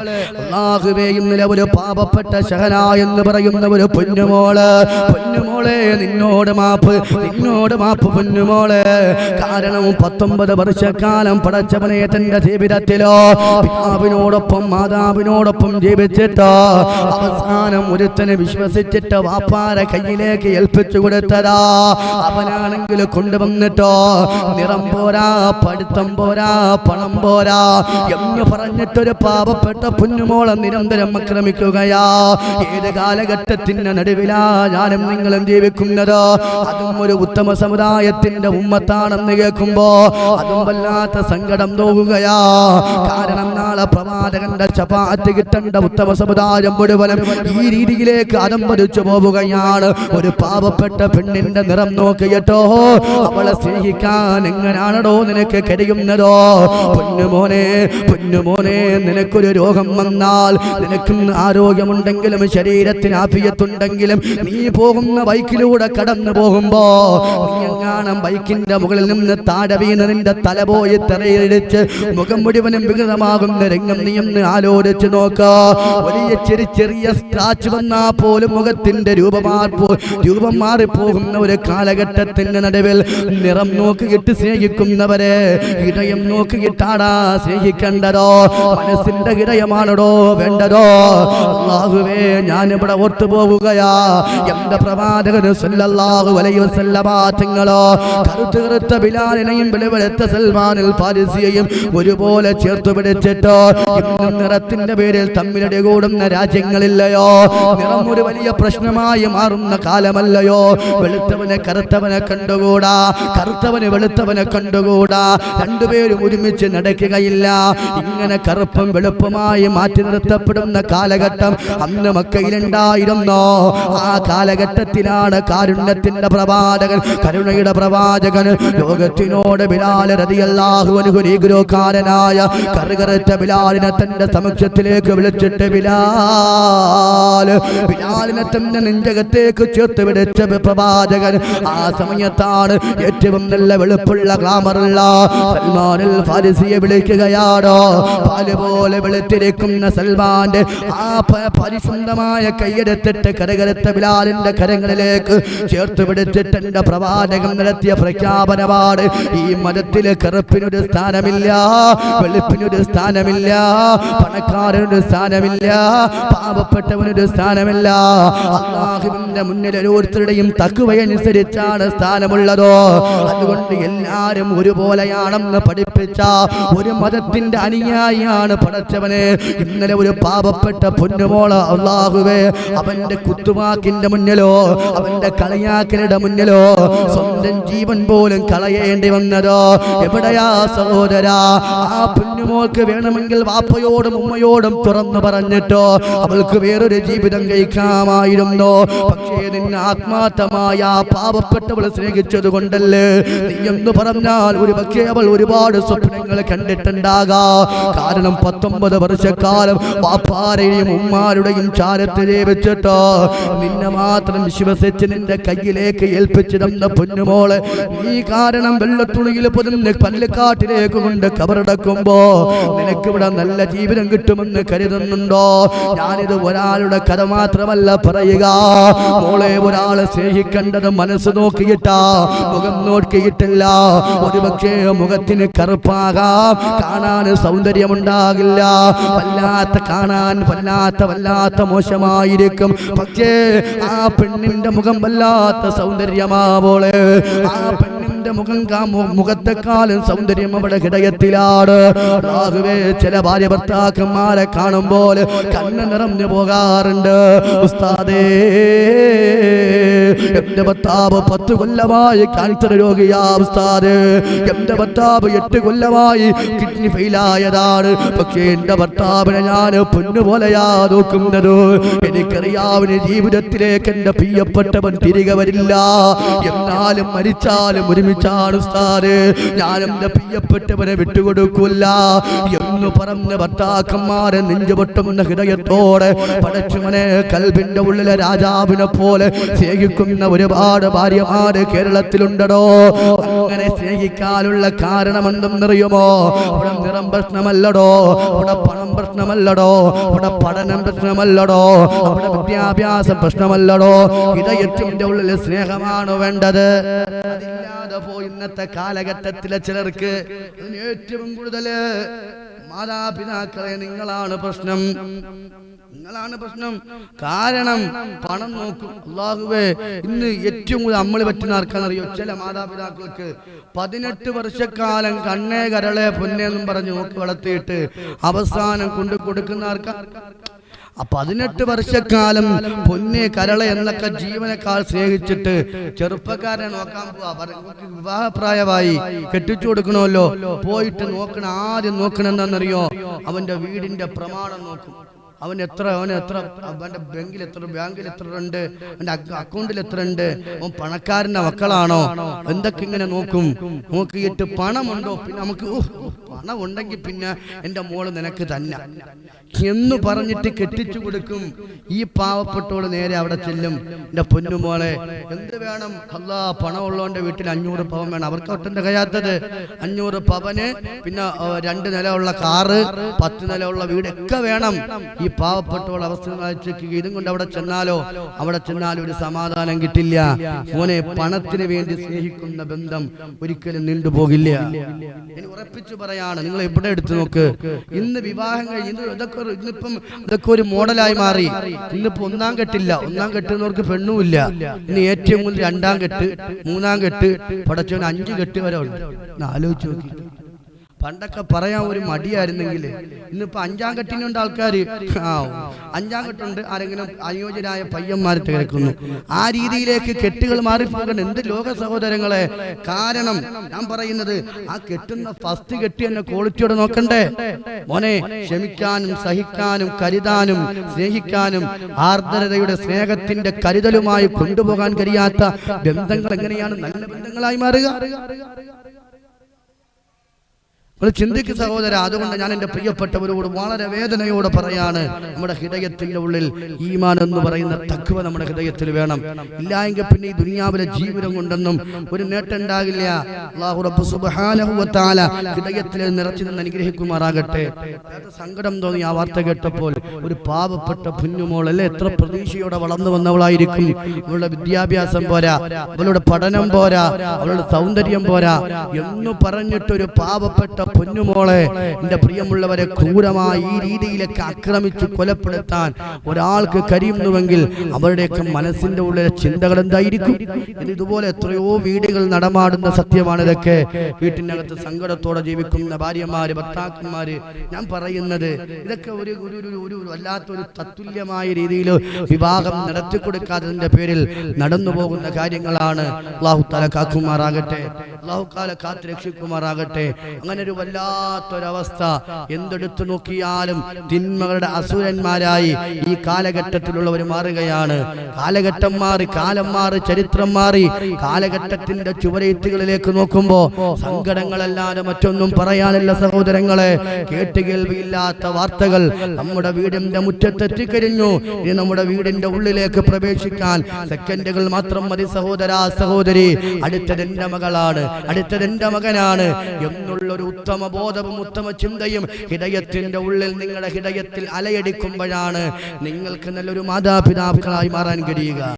അള്ളാഹുവേ ഇന്നലെ ഒരു പാപപ്പെട്ട ശഹന എന്ന് പറയുന്ന ഒരു പൊന്നുമോൾ. പൊന്നുമോളെ നിന്നോട് മാപ്പ് നിന്നോട് മാപ്പ് പൊന്നുമോൾ. കാരണം പത്തൊമ്പത് വർഷക്കാലം പടച്ചവനെ തന്റെ ജീവിതത്തിലോ പിതാവിനോടൊപ്പം മാതാവിനോടൊപ്പം ജീവിച്ചിട്ടോ അവസാനം ഒരുത്തനെ വിശ്വസിച്ചിട്ട് വാപ്പാരെ കയ്യിലേക്ക് ഏൽപ്പിച്ചു കൊടുത്തതാ. അവനാണെങ്കിൽ കൊണ്ടുവന്നിട്ടോ നിറം പോരാ പഠിത്തം പോരാ പണം പോരാ എന്ന് പറഞ്ഞിട്ടൊരു പാവപ്പെട്ട കുഞ്ഞുമോളെ നിരന്തരം ആക്രമിക്കുകയാ. ഏത് കാലഘട്ടത്തിന്റെ നടുവിലാ ഞാനും നിങ്ങളും ജീവിക്കുന്നത്? അതും ഒരു ഉത്തമ സമുദായത്തിന്റെ ഉമ്മത്താണെന്ന് കേൾക്കുമ്പോ അതും വല്ലാത്ത സങ്കടം തോന്നുകയാ. കാരണം നാളെ പ്രവാചകന്റെ ചപാറ്റ് കിട്ടേണ്ട ഉത്തമ സമുദായം മുഴുവനും ഈ രീതിയിലേക്ക് അതമ്പതിച്ചു പോവുകയാണ്. ഒരു പാവപ്പെട്ട പെണ്ണിന്റെ നിറം നോക്കിയിട്ടോ അവളെ സ്നേഹിക്കാൻ എങ്ങനാണോ നിനക്ക് കഴിയുന്നതോ? പൊന്നുമോനെ പൊന്നുമോനെ നിനക്കൊരു രോഗം വന്നാൽ നിനക്ക് ആരോഗ്യമുണ്ടെങ്കിലും ശരീരത്തിന് ആഫിയത്തുണ്ടെങ്കിലും നീ പോകുന്ന ബൈക്കിലൂടെ കടന്നു പോകുമ്പോ എങ്ങാണം ബൈക്കിന്റെ മുകളിൽ നിന്ന് താഴെ വീണ് നിന്റെ തല പോയി തെറയിടിച്ച് മുഖം മുഴുവനും വികൃതമാകുന്ന രംഗം നീ ഒന്ന് ആലോചിച്ച് നോക്ക. വലിയ ചെറിയ ചെറിയ സ്ക്രാച്ച് വന്നാ പോലും മുഖത്തിന്റെ രൂപമാർപ്പോ രൂപം മാറിപ്പോകുന്ന ഒരു കാലഘട്ടത്തിന്റെ നടുവിൽ നിറം നോക്കിയിട്ട് സ്നേഹിക്കുന്നവരെ ഇടയം നോക്കിയിട്ടാടാ സ്നേഹിക്കേണ്ടതോ? മനസ്സിന്റെ ഇടയമാണടോ വേണ്ടതോ? അല്ലാഹുവേ ഇവിടെ ഓർത്തു പോവുകയാ. എന്റെ പ്രവാചകന് സല്ലല്ലാഹു അലൈഹി വസല്ലമ തങ്ങളോ കറുത്ത് കറുത്ത ബിലാലിനെയും വെളുവെളുത്ത സൽമാനിൽ പാരിസിയെയും ഒരുപോലെ ചേർത്ത് പിടിച്ചിട്ടോ? നിറത്തിന്റെ പേരിൽ തമ്മിലടി കൂടുന്ന രാജ്യങ്ങളില്ലയോ? നിറം ഒരു വലിയ പ്രശ്നമായി മാറുന്ന കാലമല്ലയോ? വെളുത്തവനെ കറുത്തവനെ കണ്ടുകൂടാ? കറുത്തവന് വെളുത്തവനെ കണ്ടുകൂടാ? രണ്ടുപേരും ഒരുമിച്ച് നടക്കുകയില്ല. ഇങ്ങനെ കറുപ്പും വെളുപ്പുമായി മാറ്റി നിർത്തപ്പെടുന്ന കാലഘട്ടം അന്ന് മക്കയിലുണ്ടായിരുന്നോ ആ കാലഘട്ടത്തിലാണ് കാരുണ്യത്തിന്റെ പ്രവാചകൻ കരുണയുടെ പ്രവാചകൻ ലോകത്തിനോട് ബിലാൽ നീഗ്രോക്കാരനായ കറുകറുത്ത ബിലാലിനെ തന്റെ സമക്ഷത്തിലേക്ക് വിളിച്ചിട്ട് ബിലാൽ ബിലാലിനെ തന്റെ നെഞ്ചകത്തേക്ക് ചേർത്ത് വിളിച്ച പ്രവാചകൻ. ആ സമയത്താണ് ഏറ്റവും നല്ല വെളുപ്പുള്ള ഗ്ലാമറുള്ള സൽമാനിൽ ഫാരിസിയെ വിളിക്കുകയാണോ? പാൽ പോലെ വെളുത്തിരിക്കുന്ന സൽമാന്റെ ആ പരിശുദ്ധമായ കൈയെടുത്തിട്ട് കരകരത്ത ബിലാലിന്റെ കരങ്ങളിലേക്ക് ചേർത്ത് പിടിച്ചിട്ട് എന്റെ പ്രവാചകം നടത്തിയ പ്രഖ്യാപനമാണ്. ഈ മതത്തിലെ കറുപ്പിനൊരു സ്ഥാനമില്ല വെളുപ്പിനൊരു സ്ഥാനമില്ല പണക്കാരനൊരു സ്ഥാനമില്ല പാവപ്പെട്ടവനൊരു സ്ഥാനമില്ല. അള്ളാഹുവിന്റെ മുന്നിൽ ഓരോരുത്തരുടെയും തക്കുവയനുസരിച്ചാണ് സ്ഥാനമുള്ളതോ. അതുകൊണ്ട് എല്ലാരും ഒരുപോലെയാണെന്ന് പഠിപ്പിച്ച ഒരു മതത്തിന്റെ അനുയായിയാണ് പടച്ചവനെ. ഇന്നലെ ഒരു പാപപ്പെട്ട പൊന്നുമോൾ അള്ളാഹുവേ അവന്റെ കുത്തുവാക്കിന്റെ മുന്നിലോ അവന്റെ കളിയാക്കലുടെ മുന്നിലോ സ്വന്തം ജീവൻ പോലും കളയേണ്ടി വന്നതോ? എവിടെയാ സഹോദരാ? ആ പൊന്നുമോൾക്ക് വേണമെങ്കിൽ വാപ്പയോടും ഉമ്മയോടും തുറന്നു പറഞ്ഞിട്ടോ അവൾക്ക് വേറൊരു ജീവിതം കഴിക്കാമായിരുന്നു. പക്ഷേ നിന്നെ ആത്മാർത്ഥമായ പാവപ്പെട്ടവൾ സ്നേഹിച്ചത് കൊണ്ടല്ലേ? നീ എന്ന് പറഞ്ഞാൽ ഒരു പക്ഷേ അവൾ ഒരുപാട് സ്വപ്നങ്ങൾ കണ്ടിട്ടുണ്ടാകാ. കാരണം പത്തൊമ്പത് വർഷക്കാലം വാപ്പാരെയും ഉമ്മാരുടെയും ചാരത്ത് വെച്ചിട്ടോ നിന്നെ മാത്രം വിശ്വസിച്ച് നിന്റെ കയ്യിലേക്ക് ഏൽപ്പിച്ചു തന്ന പൊന്നുമോൾ നീ കാരണം വെള്ളത്തുണിയിൽ പൊതിഞ്ഞ് പല്ലുകാട്ടിലേക്ക് കൊണ്ട് കബറടക്കുമ്പോ നിനക്കിവിടെ നല്ല ജീവിതം കിട്ടുമെന്ന് കരുതുന്നുണ്ടോ? ഞാനിത് ഒരാളുടെ കഥ മാത്രമല്ല പറയുക. മോളെ ഒരാളെ സ്നേഹിക്കേണ്ടത് മനസ്സ് നോക്കിയിട്ടാ. മുഖം നോക്കിയിട്ടില്ല. ഒരുപക്ഷേ മുഖത്തിന് കറുപ്പാകാം. കാണാൻ സൗന്ദര്യമുണ്ടാകില്ല. വല്ലാത്ത കാണാൻ വല്ലാത്ത വല്ലാത്ത മോശമായിരിക്കും. പക്ഷേ ആ പെണ്ണിന്റെ മുഖം വല്ലാത്ത സൗന്ദര്യമാവോളെ ആ പെണ്ണിന്റെ മുഖം മുഖത്തെക്കാളും സൗന്ദര്യം അവിടെ ഹൃദയത്തിലാണ്. രാഹുവേ ചില ഭാര്യ ഭർത്താക്കന്മാരെ കാണുമ്പോൾ കണ്ണ് നിറഞ്ഞു പോകാറുണ്ട്. ഉസ്താദേ എന്റെ ഭർത്താവ് പത്ത് കൊല്ലമായി ക്യാൻസർ രോഗിയാ ഉസ്താദ്. എന്റെ ഭർത്താവ് എട്ട് കൊല്ലമായി കിഡ്നി ഫെയിലായതാണ്. പക്ഷേ എന്റെ ഭർത്താവിനെ ഞാൻ പൊന്നുപോലെയാ നോക്കുന്നത്. എനിക്കറിയാവിന് ജീവിതത്തിലേക്ക് എന്റെ പ്രിയപ്പെട്ടവൻ തിരികെ വരില്ല. എന്നാലും മരിച്ചാലും ഒരുമിച്ച് ഒരുമിച്ചാണ് ഉസ്താദ് ഞാൻ എന്റെ പ്രിയപ്പെട്ടവരെ വിട്ടുകൊടുക്കില്ല എന്ന് പറഞ്ഞ ഭർത്താക്കന്മാരെ നെഞ്ചുപൊട്ടുന്ന ഹൃദയത്തോടെ പടച്ചുമനെ കൽബിന്റെ ഉള്ളിലെ രാജാവിനെ പോലെ സ്നേഹിക്കുന്ന ഒരുപാട് ഭാര്യമാര് കേരളത്തിലുണ്ടടോ. അങ്ങനെ സ്നേഹിക്കാനുള്ള കാരണം എന്തെന്നറിയുമോ അവിടെ നിറം പ്രശ്നമല്ലടോ. അവിടെ പണം പ്രശ്നമല്ലടോ. അവിടെ പഠനം പ്രശ്നമല്ലടോ. അവിടെ വിദ്യാഭ്യാസം പ്രശ്നമല്ലടോ. ഹൃദയത്തിന്റെ ഉള്ളിൽ സ്നേഹമാണ് വേണ്ടത്. അതില്ലാതെ പോയി ഇന്നത്തെ കാലഘട്ടത്തിലെ ചിലർക്ക് ഏറ്റവും കൂടുതൽ മാതാപിതാക്കളെ നിങ്ങളാണ് പ്രശ്നം. നിങ്ങളാണ് പ്രശ്നം. കാരണം പണം നോക്കും. അള്ളാഹുവേ ഇന്ന് ഏറ്റവും കൂടുതൽ അമ്മൾ പറ്റുന്ന ആർക്കാണെന്നറിയോ? ചില മാതാപിതാക്കൾക്ക് പതിനെട്ട് വർഷക്കാലം കണ്ണേ കരളെ പൊന്നേന്നും പറഞ്ഞ് നോക്കി വളർത്തിയിട്ട് അവസാനം കൊണ്ടു കൊടുക്കുന്ന ആർക്കാ? ആ പതിനെട്ട് വർഷക്കാലം പൊന്നെ കരള എന്നൊക്കെ ജീവനക്കാൾ സ്നേഹിച്ചിട്ട് ചെറുപ്പക്കാരനെ നോക്കാൻ പോവാ. വിവാഹപ്രായമായി. കെട്ടിച്ചു കൊടുക്കണമല്ലോ. പോയിട്ട് നോക്കണ ആദ്യം നോക്കണെന്താണെന്നറിയോ അവന്റെ വീടിന്റെ പ്രമാണം നോക്കും. അവൻ എത്ര അവൻ എത്ര അവന്റെ ബാങ്കിൽ എത്ര ബാങ്കിൽ എത്ര ഉണ്ട്? അവന്റെ അക്കൗണ്ടിൽ എത്ര ഉണ്ട്? അവൻ പണക്കാരന്റെ മക്കളാണോ? എന്തൊക്കെ ഇങ്ങനെ നോക്കും? നോക്കിയിട്ട് പണമുണ്ടോ? പിന്നെ നമുക്ക് പണം ഉണ്ടെങ്കിൽ പിന്നെ എന്റെ മോൾ നിനക്ക് തന്നെ. എന്ന് പറഞ്ഞിട്ട് കെട്ടിച്ചു കൊടുക്കും. ഈ പാവപ്പെട്ടോൾ നേരെ അവിടെ ചെല്ലും. എന്റെ പൊന്നുമോളെ എന്ത് വേണം? അല്ലാ പണം ഉള്ളവന്റെ വീട്ടിൽ അഞ്ഞൂറ് പവൻ വേണം. അവർക്ക് ഒട്ടന്റെ കഴിയാത്തത് അഞ്ഞൂറ് പവന് പിന്നെ രണ്ട് നിലയുള്ള കാറ് പത്ത് നിലയുള്ള വീടൊക്കെ വേണം. ഈ പാവപ്പെട്ടോട് അവസ്ഥ ഇതും കൊണ്ട് അവിടെ ചെന്നാലോ? അവിടെ ചെന്നാലും ഒരു സമാധാനം കിട്ടില്ല. മോനെ പണത്തിന് വേണ്ടി സ്നേഹിക്കുന്ന ബന്ധം ഒരിക്കലും നീണ്ടുപോകില്ല. ഉറപ്പിച്ചു പറയാണ് നിങ്ങൾ എവിടെ എടുത്തു നോക്ക്? ഇന്ന് വിവാഹം കഴിഞ്ഞ് ഇന്ന് ഇതൊക്കെ ഇന്നിപ്പം ഇതൊക്കെ ഒരു മോഡലായി മാറി. ഇന്നിപ്പോ ഒന്നാം കെട്ടില്ല. ഒന്നാം കെട്ടുന്നവർക്ക് പെണ്ണുമില്ല. ഇന്ന് ഏറ്റവും കൂടുതൽ രണ്ടാം കെട്ട് മൂന്നാം കെട്ട് പടച്ചവൻ അഞ്ച് കെട്ട് വരെ ഉണ്ട്. ആലോചിച്ച് നോക്കി. പണ്ടൊക്കെ പറയാൻ ഒരു മടിയായിരുന്നെങ്കിൽ ഇന്നിപ്പോ അഞ്ചാം കെട്ടിനുണ്ട് ആൾക്കാർ ആ അഞ്ചാം കെട്ടുണ്ട് ആരെങ്കിലും അനുയോജ്യരായ പയ്യന്മാർ തിരക്കുന്നു. ആ രീതിയിലേക്ക് കെട്ടുകൾ മാറിപ്പോകണം. എന്ത് ലോക സഹോദരങ്ങളെ? കാരണം ഞാൻ പറയുന്നത് ആ കെട്ടുന്ന ഫസ്റ്റ് കെട്ടി എന്നെ ക്വാളിറ്റിയോടെ നോക്കണ്ടേ. മോനെ ക്ഷമിക്കാനും സഹിക്കാനും കരുതാനും സ്നേഹിക്കാനും ആർദ്രതയുടെ സ്നേഹത്തിന്റെ കരുതലുമായി കൊണ്ടുപോകാൻ കഴിയാത്ത ബന്ധങ്ങൾ എങ്ങനെയാണ് നല്ല ബന്ധങ്ങളായി മാറുക? ഒരു ചിന്തിക്ക് സഹോദര അതുകൊണ്ട് ഞാൻ എന്റെ പ്രിയപ്പെട്ടവരോട് വളരെ വേദനയോടെ പറയാണ് നമ്മുടെ ഹൃദയത്തിന്റെ ഉള്ളിൽ ഈമാൻ എന്ന് പറയുന്ന തക്കുവ നമ്മുടെ ഹൃദയത്തിൽ വേണം. ഇല്ലായെങ്കിൽ പിന്നെ ഈ ദുനിയാവിലെ ജീവിതം കൊണ്ടെന്നും ഒരു നേട്ടം ഉണ്ടാകില്ല. ഹൃദയത്തിൽ നിറച്ചു നിന്ന് അനുഗ്രഹിക്കുമാറാകട്ടെ. സങ്കടം തോന്നി ആ വാർത്ത കേട്ടപ്പോൾ ഒരു പാവപ്പെട്ട കുഞ്ഞുമോൾ അല്ലെ? എത്ര പ്രതീക്ഷയോടെ വളർന്നു വന്നവളായിരിക്കും. അവളുടെ വിദ്യാഭ്യാസം പോരാ അവളുടെ പഠനം പോരാ അവളുടെ സൗന്ദര്യം പോരാ എന്ന് പറഞ്ഞിട്ടൊരു പാവപ്പെട്ട പൊന്നുമോളെ എന്റെ പ്രിയമുള്ളവരെ ക്രൂരമായി ഈ രീതിയിലൊക്കെ ആക്രമിച്ചു കൊലപ്പെടുത്താൻ ഒരാൾക്ക് കഴിയുന്നുവെങ്കിൽ അവരുടെയൊക്കെ മനസ്സിന്റെ ഉള്ളിലെ ചിന്തകൾ എന്തായിരിക്കും? ഇത് ഇതുപോലെ എത്രയോ വീടുകൾ നടമാടുന്ന സത്യമാണ് ഇതൊക്കെ. വീട്ടിനകത്ത് സങ്കടത്തോടെ ജീവിക്കുന്ന ഭാര്യമാര് ഭർത്താക്കന്മാര് ഞാൻ പറയുന്നത് ഇതൊക്കെ ഒരു- ഒരു വല്ലാത്തൊരു തത്തുല്യമായ രീതിയിൽ വിവാഹം നടത്തി കൊടുക്കാത്തതിന്റെ പേരിൽ നടന്നു പോകുന്ന കാര്യങ്ങളാണ്. അള്ളാഹു താല കാക്കുമാറാകട്ടെ. അള്ളാഹു കാല കാത്ത് രക്ഷിക്കുമാറാകട്ടെ. അങ്ങനെ ഒരു വല്ലാത്തൊരവസ്ഥ. എന്തെടുത്തു നോക്കിയാലും തിന്മകളുടെ അസുരന്മാരായി ഈ കാലഘട്ടത്തിലുള്ളവർ മാറുകയാണ്. കാലഘട്ടം മാറി കാലം മാറി ചരിത്രം മാറി. കാലഘട്ടത്തിന്റെ ചുവരെത്തുകളിലേക്ക് നോക്കുമ്പോ സങ്കടങ്ങളല്ലാതെ മറ്റൊന്നും പറയാനല്ല സഹോദരങ്ങളെ. കേട്ട് കേട്ടുകേൾവിയില്ലാത്ത വാർത്തകൾ നമ്മുടെ വീടിന്റെ മുറ്റത്തെത്തിക്കഴിഞ്ഞു ഇനി നമ്മുടെ വീടിന്റെ ഉള്ളിലേക്ക് പ്രവേശിക്കാൻ സെക്കൻഡുകൾ മാത്രം മതി സഹോദര സഹോദരി. അടുത്തതെന്റെ മകളാണ് അടുത്തതെന്റെ മകനാണ്. എന്നുള്ളൊരു ഉത്തമ ബോധവും ഉത്തമ ചിന്തയും ഹൃദയത്തിന്റെ ഉള്ളിൽ നിങ്ങളുടെ ഹൃദയത്തിൽ അലയടിക്കുമ്പോഴാണ് നിങ്ങൾക്ക് നല്ലൊരു മാതാപിതാക്കളായി മാറാൻ കഴിയുക.